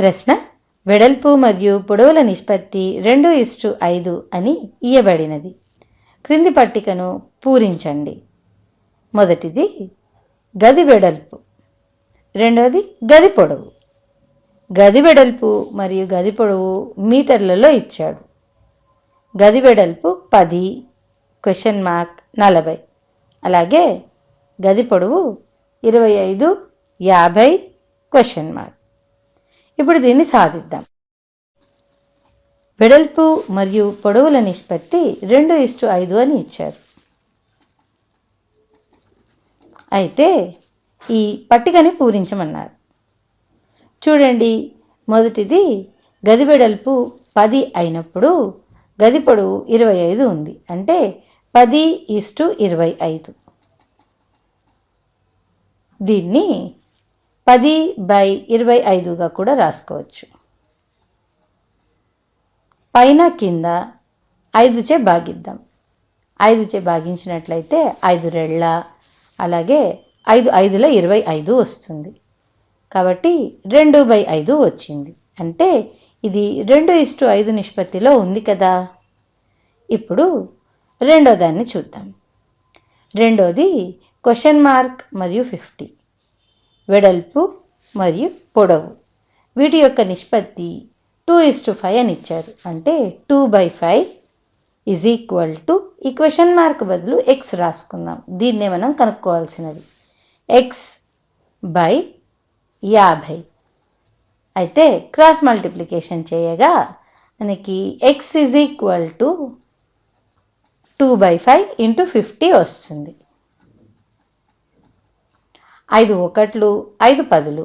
ప్రశ్న వెడల్పు మరియు పొడవుల నిష్పత్తి రెండు ఇస్టు ఐదు అని ఇయ్యబడినది. క్రింది పట్టికను పూరించండి. మొదటిది గది వెడల్పు. రెండవది గది పొడవు. గది వెడల్పు మరియు గది పొడవు మీటర్లలో ఇచ్చాడు. గది వెడల్పు పది క్వశ్చన్ మార్క్ నలభై. అలాగే గది పొడవు ఇరవై ఐదు యాభై క్వశ్చన్ మార్క్. ఇప్పుడు దీన్ని సాధిద్దాం. వెడల్పు మరియు పొడవుల నిష్పత్తి రెండు ఇస్టు ఐదు అని ఇచ్చారు. అయితే ఈ పట్టికని పూరించమన్నారు. చూడండి మొదటిది గది వెడల్పు పది అయినప్పుడు గది పొడవు ఇరవై ఐదు ఉంది. అంటే పది ఇస్టు ఇరవై ఐదు. దీన్ని పది బై ఇరవై ఐదుగా కూడా రాసుకోవచ్చు. పైన కింద ఐదుచే భాగిద్దాం ఐదుచే భాగించినట్లయితే ఐదు రెళ్ళ అలాగే ఐదు ఐదుల ఇరవై ఐదు వస్తుంది. కాబట్టి రెండు బై ఐదు వచ్చింది. అంటే ఇది రెండు ఇస్టు ఐదు నిష్పత్తిలో ఉంది కదా. ఇప్పుడు రెండో దాన్ని చూద్దాం. రెండోది క్వశ్చన్ మార్క్ మరియు ఫిఫ్టీ. వెడల్పు మరియు పొడవు. వీటి యొక్క నిష్పత్తి టూ ఇస్ టు ఫైవ్ అని ఇచ్చారు. అంటే two by five is equal to ఈ క్వశ్చన్ మార్క్ బదులు ఎక్స్ రాసుకుందాం. దీన్నే మనం కనుక్కోవాల్సినది. ఎక్స్ బై యాభై. అయితే క్రాస్ మల్టిప్లికేషన్ చేయగా మనకి X is equal to two by five into fifty వస్తుంది. ఐదు ఒకట్లు ఐదు పదులు.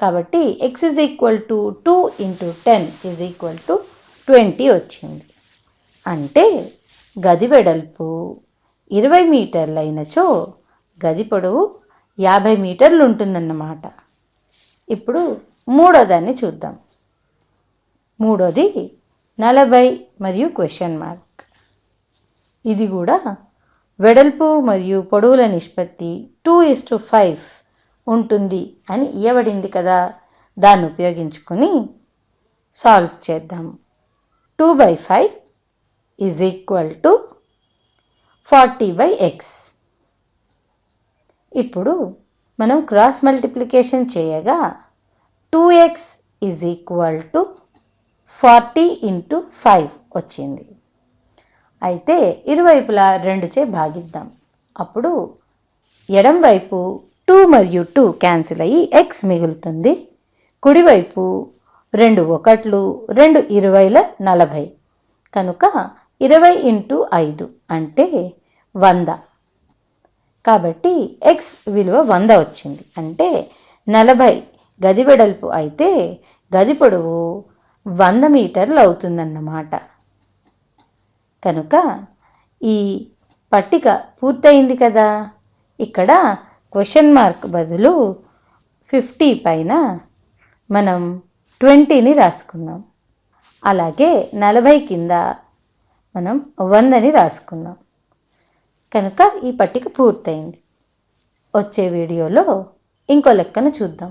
కాబట్టి X is equal to two into ten is equal to twenty వచ్చింది. అంటే గది వెడల్పు ఇరవై మీటర్లు అయినచో గది పొడవు యాభై మీటర్లు ఉంటుందన్నమాట. ఇప్పుడు మూడోదాన్ని చూద్దాం. మూడోది నలభై మరియు క్వశ్చన్ మార్క్ ఇది కూడా వెడల్పు మరియు పొడవుల నిష్పత్తి టూ ఇస్ టు ఫైవ్ ఉంటుంది అని ఇవ్వబడింది కదా. దాన్ని ఉపయోగించుకొని సాల్వ్ చేద్దాం. Two by five is equal to forty by x ఇప్పుడు మనం క్రాస్ మల్టిప్లికేషన్ చేయగా two x is equal to forty into five వచ్చింది. అయితే ఇరువైపులా రెండుచే భాగిద్దాం. అప్పుడు ఎడంవైపు టూ మరియు టూ క్యాన్సిల్ అయ్యి ఎక్స్ మిగులుతుంది. కుడివైపు రెండు ఒకట్లు రెండు ఇరవైల నలభై. కనుక ఇరవై ఇంటూ ఐదు అంటే వంద. కాబట్టి ఎక్స్ విలువ వంద వచ్చింది. అంటే నలభై గది వెడల్పు అయితే గది పొడవు వంద మీటర్లు అవుతుందన్నమాట. కనుక ఈ పట్టిక పూర్తయింది కదా. ఇక్కడ క్వశ్చన్ మార్క్ బదులు ఫిఫ్టీ పైన మనం ట్వంటీని రాసుకున్నాం అలాగే నలభై కింద మనం వందని రాసుకున్నాం కనుక ఈ పట్టిక పూర్తయింది. వచ్చే వీడియోలో ఇంకో లెక్కను చూద్దాం.